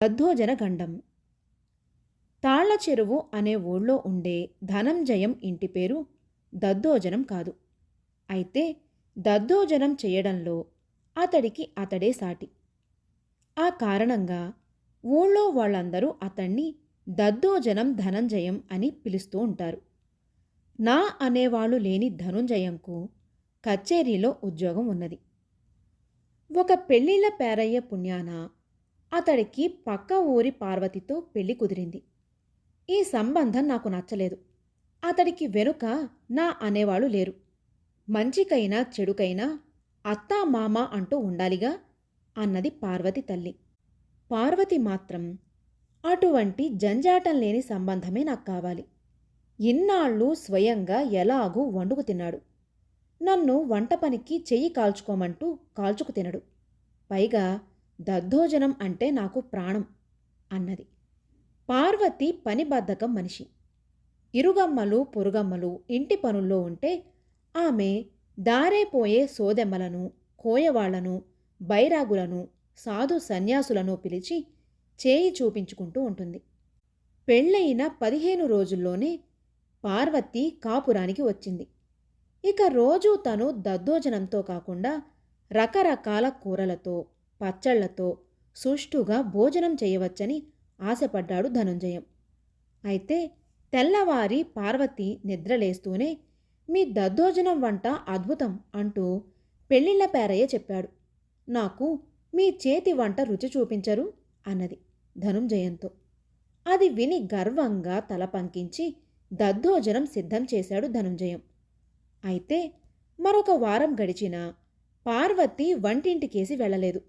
దద్దోజన గండం తాళ్ళ చెరువు అనే ఊళ్ళో ఉండే ధనంజయం ఇంటి పేరు దద్దోజనం కాదు. అయితే దద్దోజనం చేయడంలో అతడికి అతడే సాటి. ఆ కారణంగా ఊళ్ళో వాళ్ళందరూ అతన్ని దద్దోజనం ధనంజయం అని పిలుస్తూ ఉంటారు. నా అనేవాళ్ళు లేని ధనుంజయంకు కచేరీలో ఉద్యోగం ఉన్నది. ఒక పెళ్ళిళ్ళ పేరయ్య పుణ్యాన అతడికి పక్క ఊరి పార్వతితో పెళ్ళి కుదిరింది. ఈ సంబంధం నాకు నచ్చలేదు. అతడికి వెనుక నా అనేవాళ్ళు లేరు. మంచికైనా చెడుకైనా అత్తా మామ అంటూ ఉండాలిగా అన్నది పార్వతి తల్లి. పార్వతి మాత్రం అటువంటి జంజాటం లేని సంబంధమే నాకు కావాలి. ఇన్నాళ్ళు స్వయంగా ఎలాగూ వండుకు తిన్నాడు. నన్ను వంట పనికి చెయ్యి కాల్చుకోమంటూ కాల్చుకు తినడు. పైగా దద్దోజనం అంటే నాకు ప్రాణం అన్నది. పార్వతి పనిబద్ధకం మనిషి. ఇరుగమ్మలు పొరుగమ్మలు ఇంటి పనుల్లో ఉంటే ఆమె దారేపోయే సోదెమ్మలను కోయవాళ్ళను బైరాగులను సాధు సన్యాసులను పిలిచి చేయి చూపించుకుంటూ ఉంటుంది. పెళ్ళయిన పదిహేను రోజుల్లోనే పార్వతి కాపురానికి వచ్చింది. ఇక రోజూ తను దద్దోజనంతో కాకుండా రకరకాల కూరలతో పచ్చళ్ళతో సుష్టుగా భోజనం చేయవచ్చని ఆశపడ్డాడు ధనుంజయం. అయితే తెల్లవారి పార్వతి నిద్రలేస్తూనే మీ దద్దోజనం వంట అద్భుతం అంటూ పెళ్ళిళ్ళ పేరయ్య చెప్పాడు. నాకు మీ చేతి వంట రుచి చూపించరు అన్నది ధనుంజయంతో. అది విని గర్వంగా తల పంకించి దద్దోజనం సిద్ధం చేశాడు ధనుంజయం. అయితే మరొక వారం గడిచినా పార్వతి వంటింటికేసి వెళ్ళలేదు.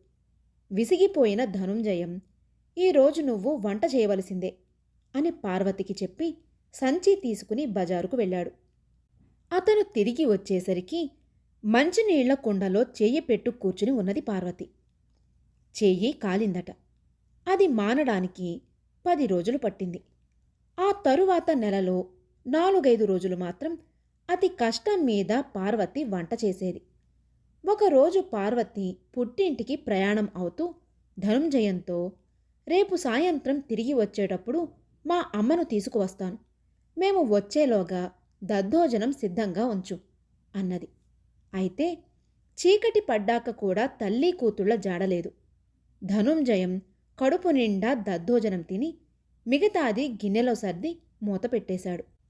విసిగిపోయిన ధనుంజయం ఈరోజు నువ్వు వంట చేయవలసిందే అని పార్వతికి చెప్పి సంచి తీసుకుని బజారుకు వెళ్ళాడు. అతను తిరిగి వచ్చేసరికి మంచినీళ్ళ కుండలో చెయ్యి పెట్టు కూర్చుని ఉన్నది పార్వతి. చెయ్యి కాలిందట. అది మానడానికి పది రోజులు పట్టింది. ఆ తరువాత నెలలో నాలుగైదు రోజులు మాత్రం అతి కష్టం మీద పార్వతి వంట చేసేది. ఒకరోజు పార్వతి పుట్టింటికి ప్రయాణం అవుతూ ధనుంజయంతో రేపు సాయంత్రం తిరిగి వచ్చేటప్పుడు మా అమ్మను తీసుకువస్తాను. మేము వచ్చేలోగా దద్దోజనం సిద్ధంగా ఉంచు అన్నది. అయితే చీకటి పడ్డాక కూడా తల్లి కూతుళ్ళ జాడలేదు. ధనుంజయం కడుపు నిండా దద్దోజనం తిని మిగతాది గిన్నెలో సర్ది మూత పెట్టేశాడు.